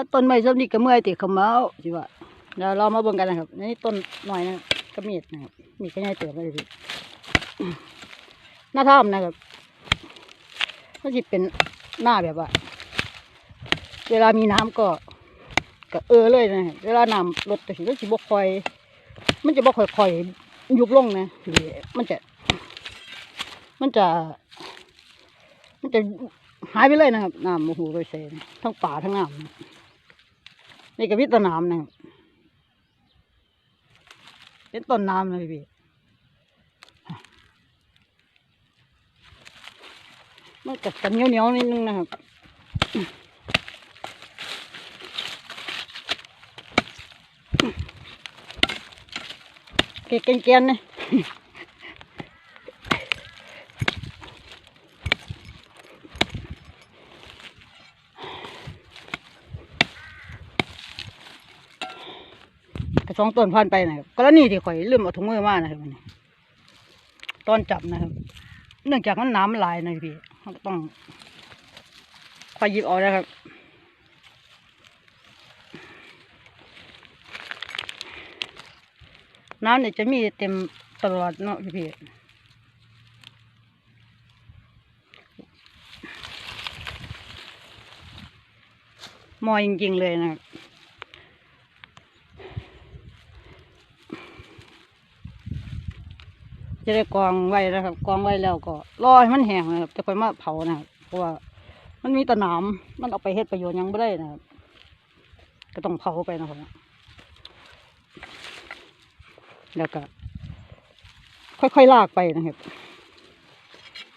ถ้าต้นไม้ส้มนี่ก็เมื่อยติเขาเมาสิว่าเดี๋ยวเรามาเบิ่งกันนะครับนี่ต้นหน่อยนะครับก็มีดนะครับมีดก็ใหญ่เติบเลยพี่หน้าถ้ำนะครับมันจะเป็นหน้าแบบว่า เวลามีน้ำก็ก็เออเลยนะเวลาน้ำลดก็สิมันสิบกคอย มันจะบกคอยๆยุบลงนะหรือมันจะ มันจะ มันจะหายไปเลยนะครับน้ำโอ้โหโรยเซนทั้งป่าทั้งน้ำ นี่ก็วิตน้ำนะเป็นต้นน้ำนะพี่มันกัดกันเหนียวๆนิดนึงนะครับเกเกนๆนะ กระสองต้นพันไปนะครับกรณีที่ข่อยลืมเอาถุงมือมานะครับวันตอนจับนะครับ เนื่องจากมันน้ำลายนะพี่เราต้องคอยหยิบออกนะครับน้ำเนี่ยจะมีเต็มตลอดเนาะพี่พี่มอยจริงๆเลยนะครับ จะได้กองไว้นะครับ กองไว้แล้วก็รอให้มันแห้งนะครับจะค่อยมาเผานะครับเพราะว่ามันมีตะหนามมันเอาไปเฮ็ดประโยชน์ยังไม่ได้นะครับก็ต้องเผาไปนะครับแล้วก็ค่อยๆลากไปนะครับ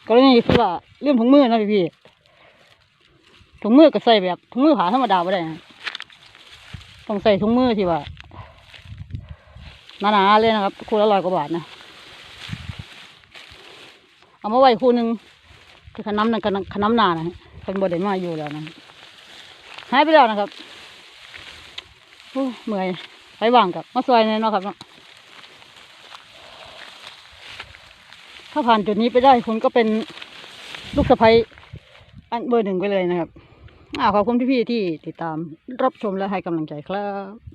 กรณีคือว่าเรื่องถุงมือนะพี่พี่ถุงมือก็ใส่แบบถุงมือผ้าธรรมดาไม่ได้นะต้องใส่ถุงมือที่ว่าหนาๆเลยนะครับคู่ละร้อยกว่าบาทนะ เอามาไว้คู่หนึ่งคือขน้ำนั่นขน้ำนานะเป็นบไดมาอยู่แล้วนะหายไปแล้วนะครับโอ้ยเมื่อยไปว่างกับมาซอยเนี่ยเนาะครับเนาะถ้าผ่านจุดนี้ไปได้คุณก็เป็นลูกสะใภ้อันเบอร์หนึ่งไปเลยนะครับ อ่าขอบคุณพี่ๆที่ติดตามรับชมและให้กำลังใจครับ